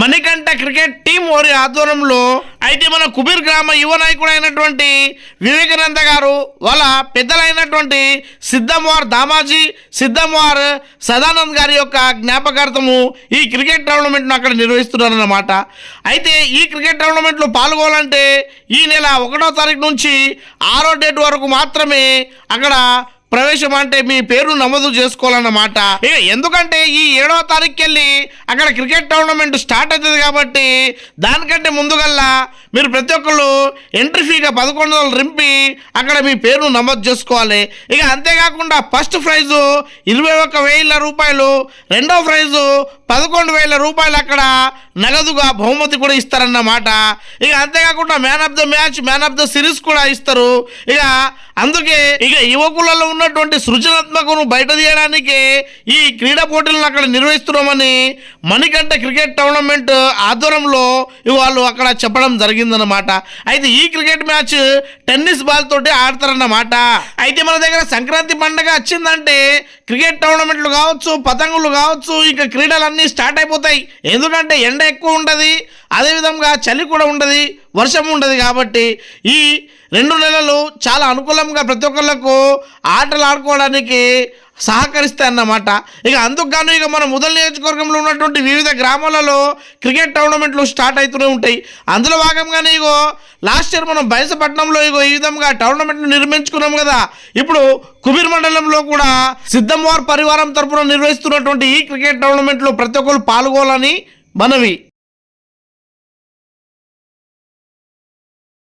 Manikanta cricket team వారి ఆధ్వర్యంలో అయితే మన కుబీర్ గ్రామ యువ నాయకుడు అయినటువంటి వివేకానంద గారు వాళ్ళ పెద్దలైనటువంటి సిద్ధంవార్ దామాజీ సిద్ధంవార్ సదానంద్ గారి యొక్క జ్ఞాపకార్థము ఈ క్రికెట్ టోర్నమెంట్ను అక్కడ నిర్వహిస్తున్నారన్నమాట. అయితే ఈ క్రికెట్ టోర్నమెంట్లో పాల్గొనాలంటే ఈ నెల ఒకటో తారీఖు నుంచి ఆరో డేట్ వరకు మాత్రమే అక్కడ ప్రవేశం అంటే మీ పేరు నమోదు చేసుకోవాలన్నమాట ఇక ఎందుకంటే ఈ ఏడవ తారీఖుకి వెళ్ళి అక్కడ క్రికెట్ టోర్నమెంట్ స్టార్ట్ అవుతుంది కాబట్టి దానికంటే ముందుగల్లా మీరు ప్రతి ఒక్కళ్ళు ఎంట్రీ ఫీగా పదకొండు వందలు రింపి అక్కడ మీ పేరు నమోదు చేసుకోవాలి. ఇక అంతేకాకుండా ఫస్ట్ ప్రైజు ఇరవై ఒక్క వేల రూపాయలు రెండవ ప్రైజు పదకొండు వేల రూపాయలు అక్కడ నగదుగా బహుమతి కూడా ఇస్తారన్నమాట ఇక అంతేకాకుండా man of the match man of the series కూడా ఇస్తారు. ఇక అందుకే ఇక యువకులలో ఉన్నటువంటి సృజనాత్మకను బయట తీయడానికి ఈ క్రీడా పోటీలను అక్కడ నిర్వహిస్తున్నామని మణికంఠ క్రికెట్ టోర్నమెంట్ ఆధ్వర్యంలో వాళ్ళు అక్కడ చెప్పడం జరిగిందన్నమాట. అయితే ఈ క్రికెట్ మ్యాచ్ టెన్నిస్ బాల్ తోటి ఆడతారన్నమాట. అయితే మన దగ్గర సంక్రాంతి పండగ వచ్చిందంటే క్రికెట్ టోర్నమెంట్లు కావచ్చు పతంగులు కావచ్చు ఇక క్రీడలన్నీ స్టార్ట్ అయిపోతాయి. ఎందుకంటే ఎండ ఎక్కువ ఉండదు అదేవిధంగా చలి కూడా ఉండదు. వర్షం ఉండదు కాబట్టి ఈ రెండు నెలలు చాలా అనుకూలంగా ప్రతి ఒక్కళ్ళకు ఆటలు ఆడుకోవడానికి సహకరిస్తాయి అన్నమాట. ఇక అందుకుగాను ఇక మన మొదల నియోజకవర్గంలో ఉన్నటువంటి వివిధ గ్రామాలలో క్రికెట్ టోర్నమెంట్లు స్టార్ట్ అవుతూనే ఉంటాయి. అందులో భాగంగానే ఇగో లాస్ట్ ఇయర్ మనం బయసపట్నంలో ఇగో ఈ విధంగా టోర్నమెంట్ను నిర్మించుకున్నాం కదా. ఇప్పుడు కుబీర్ మండలంలో కూడా సిద్ధంవార్ పరివారం తరఫున నిర్వహిస్తున్నటువంటి ఈ క్రికెట్ టోర్నమెంట్లో ప్రతి ఒక్కరు పాల్గొనాలని మనవి.